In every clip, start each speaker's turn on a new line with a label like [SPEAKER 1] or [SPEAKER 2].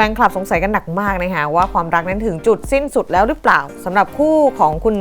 [SPEAKER 1] ฟนคลับสงสัยกันหนักมากนะคะว่าความรักนั้นถึงจุดสิ้นสุดแล้วหรือเปล่าสำหรับคู่ของคุณ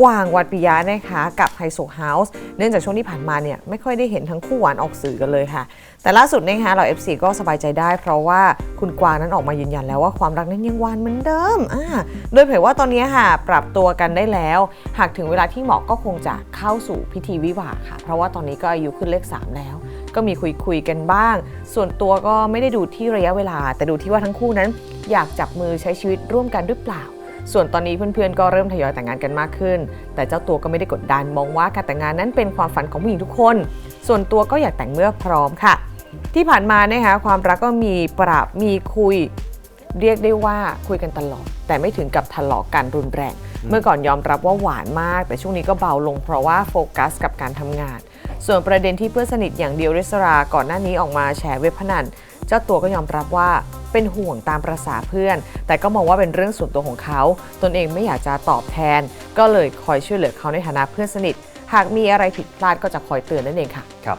[SPEAKER 1] กวางวัดปิยะนะคะกับไฮโซเฮาส์เนื่องจากช่วงที่ผ่านมาเนี่ยไม่ค่อยได้เห็นทั้งคู่หวานออกสื่อกันเลยค่ะ แต่ล่าสุดนะคะเรา FC ก็สบายใจได้ เพราะว่าคุณกวางนั้นออกมายืนยันแล้วว่าความรักนั้นยังหวานเหมือนเดิมอ่าโดยเผยว่าตอนนี้ค่ะปรับตัวกันได้แล้ว หากถึงเวลาที่เหมาะก็คงจะเข้าสู่พิธีวิวาค่ะ เพราะว่าตอนนี้ก็อายุขึ้นเลข 3 แล้ว ก็มีคุยคุยกันบ้าง ส่วนตัวก็ไม่ได้ดูที่ระยะเวลา แต่ดูที่ว่าทั้งคู่นั้น อยากจับมือใช้ชีวิตร่วมกันหรือเปล่า ส่วนตอนนี้เพื่อนๆ ก็เริ่มทยอยแต่งงานกันมากขึ้น แต่เจ้าตัวก็ไม่ได้กดดันมองว่าการแต่งงานนั้นเป็นความฝันของผู้หญิงทุกคน ส่วนตัวก็อยากแต่งเมื่อพร้อมค่ะ ที่ผ่านมานะคะความรักก็มีปรับมีคุยเรียกได้ว่าคุยกันตลอด แต่ไม่ถึงกับทะเลาะกันรุนแรง เมื่อก่อนยอมรับว่าหวานมาก แต่ช่วงนี้ก็เบาลงเพราะว่าโฟกัสกับการทำงาน ส่วนประเด็นที่เพื่อนสนิทอย่างเดียวริสราก่อนหน้านี้ออกมาแฉเว็บพนัน เจ้าตัวก็ยอมรับว่าเป็นห่วงตามประษาเพื่อน แต่ก็มองว่าเป็นเรื่องส่วนตัวของเขา ตนเองไม่อยากจะตอบแทน ก็เลยคอยช่วยเหลือเขาในฐานะเพื่อนสนิท หากมีอะไรผิดพลาดก็จะคอยเตือนนั่นเองค่ะ
[SPEAKER 2] ครับ